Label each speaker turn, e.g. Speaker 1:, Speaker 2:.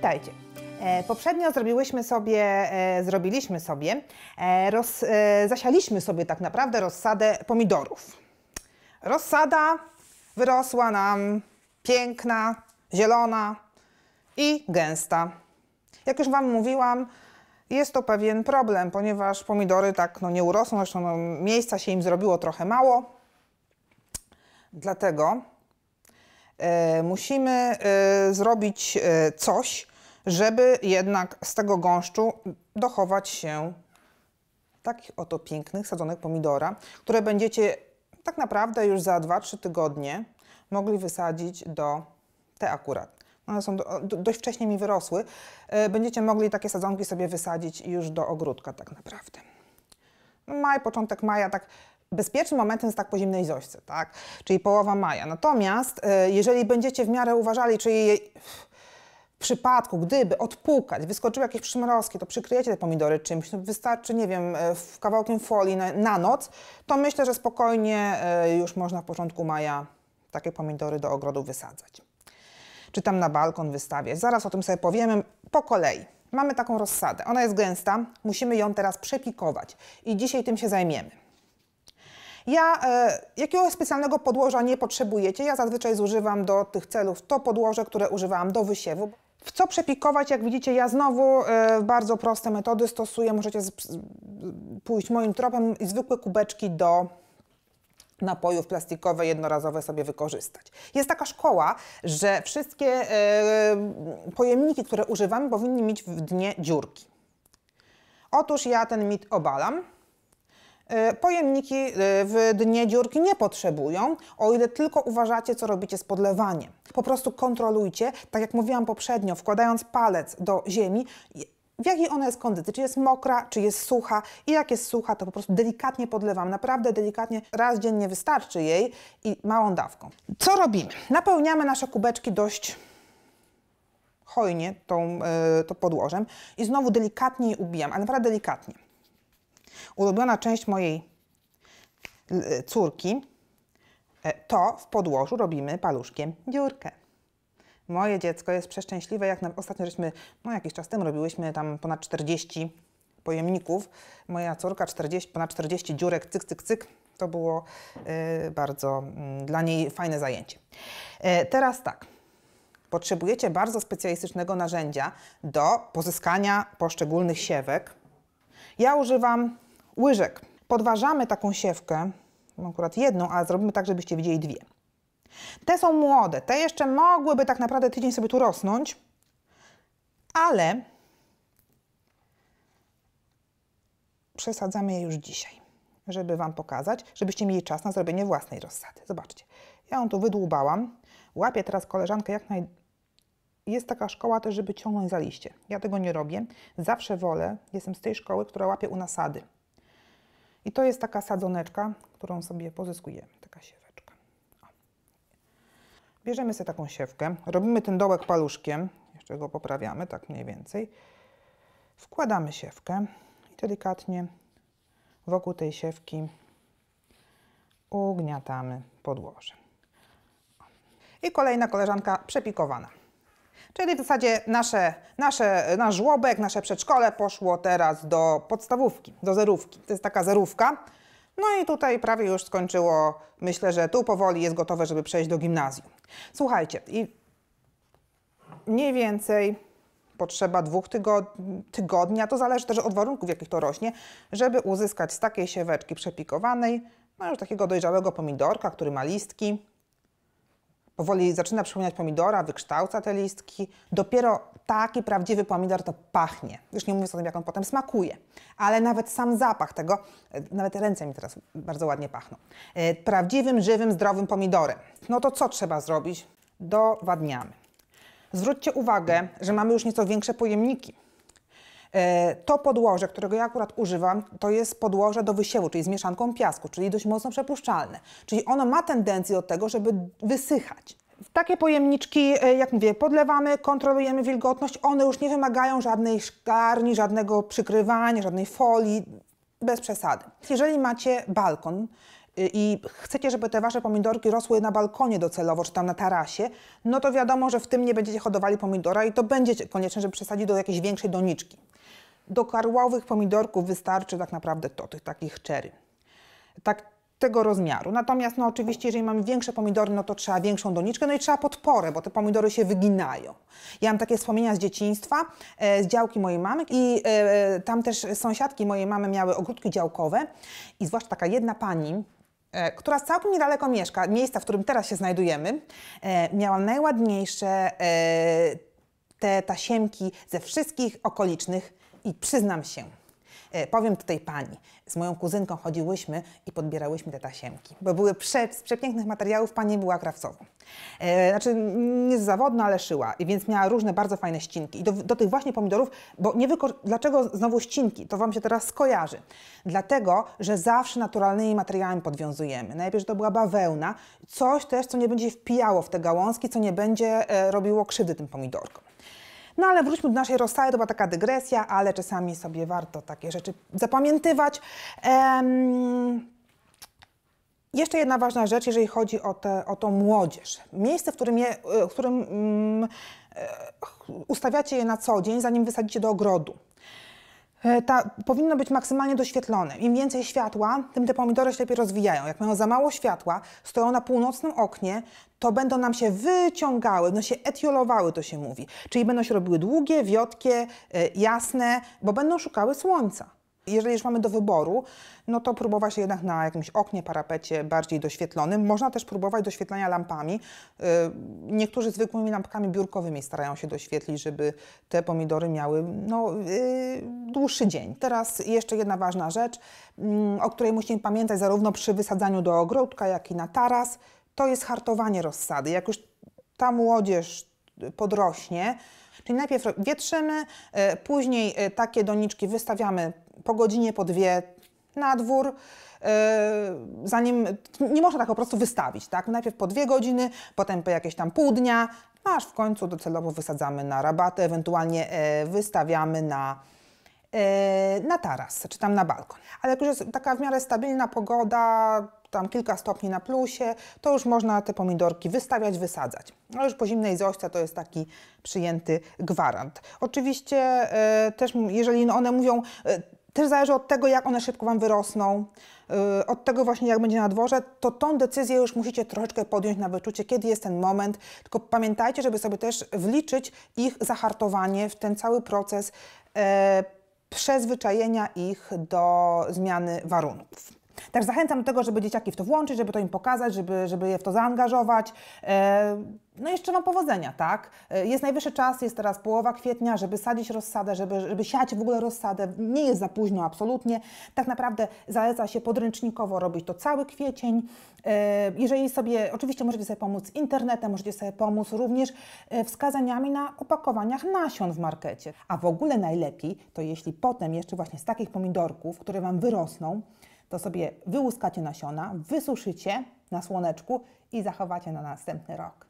Speaker 1: Witajcie. E, Poprzednio zrobiłyśmy sobie, e, zrobiliśmy sobie, e, roz, zasialiśmy sobie tak naprawdę rozsadę pomidorów. Rozsada wyrosła nam piękna, zielona i gęsta. Jak już Wam mówiłam, jest to pewien problem, ponieważ pomidory tak no, nie urosną, zresztą no, miejsca się im zrobiło trochę mało. Dlatego musimy zrobić coś, żeby jednak z tego gąszczu dochować się takich oto pięknych sadzonek pomidora, które będziecie tak naprawdę już za 2-3 tygodnie mogli wysadzić do te akurat. One są do, do, dość wcześnie mi wyrosły. E, Będziecie mogli takie sadzonki sobie wysadzić już do ogródka tak naprawdę. No, Maj, początek maja, tak bezpiecznym momentem jest tak po zimnej zośce, tak? Czyli połowa maja. Natomiast e, jeżeli będziecie w miarę uważali, czyli w przypadku, gdyby odpukać, wyskoczyły jakieś przymrozki, to przykryjecie te pomidory czymś, no wystarczy, nie wiem, e, kawałkiem folii na, na noc, to myślę, że spokojnie e, już można w początku maja takie pomidory do ogrodu wysadzać. Czy tam na balkon wystawiać. Zaraz o tym sobie powiemy po kolei. Mamy taką rozsadę. Ona jest gęsta, musimy ją teraz przepikować i dzisiaj tym się zajmiemy. Ja e, jakiegoś specjalnego podłoża nie potrzebujecie. Ja zazwyczaj zużywam do tych celów to podłoże, które używałam do wysiewu. Co przepikować? Jak widzicie, ja znowu e, bardzo proste metody stosuję. Możecie pójść moim tropem i zwykłe kubeczki do napojów plastikowe jednorazowe sobie wykorzystać. Jest taka szkoła, że wszystkie e, pojemniki, które używam, powinny mieć w dnie dziurki. Otóż ja ten mit obalam. E, Pojemniki e, w dnie dziurki nie potrzebują, o ile tylko uważacie, co robicie z podlewaniem. Po prostu kontrolujcie, tak jak mówiłam poprzednio, wkładając palec do ziemi, w jakiej ona jest kondycji, czy jest mokra, czy jest sucha i jak jest sucha, to po prostu delikatnie podlewam, naprawdę delikatnie, raz dziennie wystarczy jej i małą dawką. Co robimy? Napełniamy nasze kubeczki dość hojnie tą, yy, to podłożem i znowu delikatnie je ubijam, ale naprawdę delikatnie. Ulubiona część mojej y, córki e, to w podłożu robimy paluszkiem dziurkę. Moje dziecko jest przeszczęśliwe, jak na, ostatnio żeśmy, no jakiś czas temu robiłyśmy tam ponad 40 pojemników. Moja córka 40, ponad 40 dziurek, cyk, cyk, cyk. To było y, bardzo y, dla niej fajne zajęcie. E, teraz tak. Potrzebujecie bardzo specjalistycznego narzędzia do pozyskania poszczególnych siewek. Ja używam łyżek. Podważamy taką siewkę, akurat jedną, ale zrobimy tak, żebyście widzieli dwie. Te są młode, te jeszcze mogłyby tak naprawdę tydzień sobie tu rosnąć, ale przesadzamy je już dzisiaj, żeby Wam pokazać, żebyście mieli czas na zrobienie własnej rozsady. Zobaczcie, ja ją tu wydłubałam, łapię teraz koleżankę jak naj... Jest taka szkoła też, żeby ciągnąć za liście. Ja tego nie robię. Zawsze wolę, jestem z tej szkoły, która łapie u nasady. I to jest taka sadzoneczka, którą sobie pozyskujemy, taka sieweczka. O. Bierzemy sobie taką siewkę, robimy ten dołek paluszkiem, jeszcze go poprawiamy, tak mniej więcej. Wkładamy siewkę i delikatnie wokół tej siewki ugniatamy podłoże. I kolejna koleżanka przepikowana. Czyli w zasadzie nasze, nasze, nasz żłobek, nasze przedszkole poszło teraz do podstawówki, do zerówki. To jest taka zerówka. No i tutaj prawie już skończyło. Myślę, że tu powoli jest gotowe, żeby przejść do gimnazjum. Słuchajcie, i mniej więcej potrzeba dwóch tygodni, tygodnia, to zależy też od warunków, w jakich to rośnie, żeby uzyskać z takiej sieweczki przepikowanej, no już takiego dojrzałego pomidorka, który ma listki, powoli zaczyna przypominać pomidora, wykształca te listki. Dopiero taki prawdziwy pomidor to pachnie. Już nie mówiąc o tym, jak on potem smakuje. Ale nawet sam zapach tego, e, nawet ręce mi teraz bardzo ładnie pachną. E, Prawdziwym, żywym, zdrowym pomidorem. No to co trzeba zrobić? Dowadniamy. Zwróćcie uwagę, że mamy już nieco większe pojemniki. E, To podłoże, którego ja akurat używam, to jest podłoże do wysiewu, czyli z mieszanką piasku, czyli dość mocno przepuszczalne. Czyli ono ma tendencję do tego, żeby wysychać. W takie pojemniczki, e, jak mówię, podlewamy, kontrolujemy wilgotność. One już nie wymagają żadnej szklarni, żadnego przykrywania, żadnej folii, bez przesady. Jeżeli macie balkon y, i chcecie, żeby te wasze pomidorki rosły na balkonie docelowo, czy tam na tarasie, no to wiadomo, że w tym nie będziecie hodowali pomidora i to będzie konieczne, żeby przesadzić do jakiejś większej doniczki. Do karłowych pomidorków wystarczy tak naprawdę to, tych takich cherry. Tak tego rozmiaru. Natomiast no oczywiście, jeżeli mamy większe pomidory, no to trzeba większą doniczkę, no i trzeba podporę, bo te pomidory się wyginają. Ja mam takie wspomnienia z dzieciństwa, e, z działki mojej mamy i e, tam też sąsiadki mojej mamy miały ogródki działkowe i zwłaszcza taka jedna pani, e, która całkiem niedaleko mieszka, miejsca, w którym teraz się znajdujemy, e, miała najładniejsze e, te tasiemki ze wszystkich okolicznych i przyznam się, E, powiem tutaj pani, z moją kuzynką chodziłyśmy i podbierałyśmy te tasiemki, bo były prze, z przepięknych materiałów, pani była krawcową. E, znaczy, nie z ale szyła, więc miała różne bardzo fajne ścinki. I do, do tych właśnie pomidorów, bo nie dlaczego znowu ścinki? To wam się teraz skojarzy. Dlatego, że zawsze naturalnymi materiałami podwiązujemy. Najpierw, że to była bawełna, coś też, co nie będzie wpijało w te gałązki, co nie będzie e, robiło krzywdy tym pomidorkom. No ale wróćmy do naszej rozstawy, to była taka dygresja, ale czasami sobie warto takie rzeczy zapamiętywać. Em, jeszcze jedna ważna rzecz, jeżeli chodzi o, te, o tą młodzież. Miejsce, w którym, je, w którym e, ustawiacie je na co dzień, zanim wysadzicie do ogrodu. E, Ta, powinno być maksymalnie doświetlone. Im więcej światła, tym te pomidory się lepiej rozwijają. Jak mają za mało światła, stoją na północnym oknie, to będą nam się wyciągały, będą się etiolowały, to się mówi. Czyli będą się robiły długie, wiotkie, e, jasne, bo będą szukały słońca. Jeżeli już mamy do wyboru, no to próbować jednak na jakimś oknie, parapecie bardziej doświetlonym. Można też próbować doświetlania lampami. Yy, Niektórzy zwykłymi lampkami biurkowymi starają się doświetlić, żeby te pomidory miały no, yy, dłuższy dzień. Teraz jeszcze jedna ważna rzecz, mm, o której musimy pamiętać zarówno przy wysadzaniu do ogródka, jak i na taras, to jest hartowanie rozsady. Jak już ta młodzież podrośnie, czyli najpierw wietrzymy, e, później takie doniczki wystawiamy po godzinie, po dwie na dwór, e, zanim, nie można tak po prostu wystawić, tak? Najpierw po dwie godziny, potem po jakieś tam pół dnia, no aż w końcu docelowo wysadzamy na rabatę, ewentualnie e, wystawiamy na, e, na taras, czy tam na balkon. Ale jak już jest taka w miarę stabilna pogoda, tam kilka stopni na plusie, to już można te pomidorki wystawiać, wysadzać. No już po zimnej zośce to jest taki przyjęty gwarant. Oczywiście e, też, jeżeli one mówią, też zależy od tego, jak one szybko Wam wyrosną, e, od tego właśnie, jak będzie na dworze, to tą decyzję już musicie troszeczkę podjąć na wyczucie, kiedy jest ten moment. Tylko pamiętajcie, żeby sobie też wliczyć ich zahartowanie w ten cały proces e, przyzwyczajenia ich do zmiany warunków. Tak zachęcam do tego, żeby dzieciaki w to włączyć, żeby to im pokazać, żeby, żeby je w to zaangażować. E, No i jeszcze Wam powodzenia, tak? E, Jest najwyższy czas, jest teraz połowa kwietnia, żeby sadzić rozsadę, żeby, żeby siać w ogóle rozsadę. Nie jest za późno, absolutnie. Tak naprawdę zaleca się podręcznikowo robić to cały kwiecień. E, Jeżeli sobie, oczywiście możecie sobie pomóc internetem, możecie sobie pomóc również wskazaniami na opakowaniach nasion w markecie. A w ogóle najlepiej to jeśli potem jeszcze właśnie z takich pomidorków, które Wam wyrosną, to sobie wyłuskacie nasiona, wysuszycie na słoneczku i zachowacie na następny rok.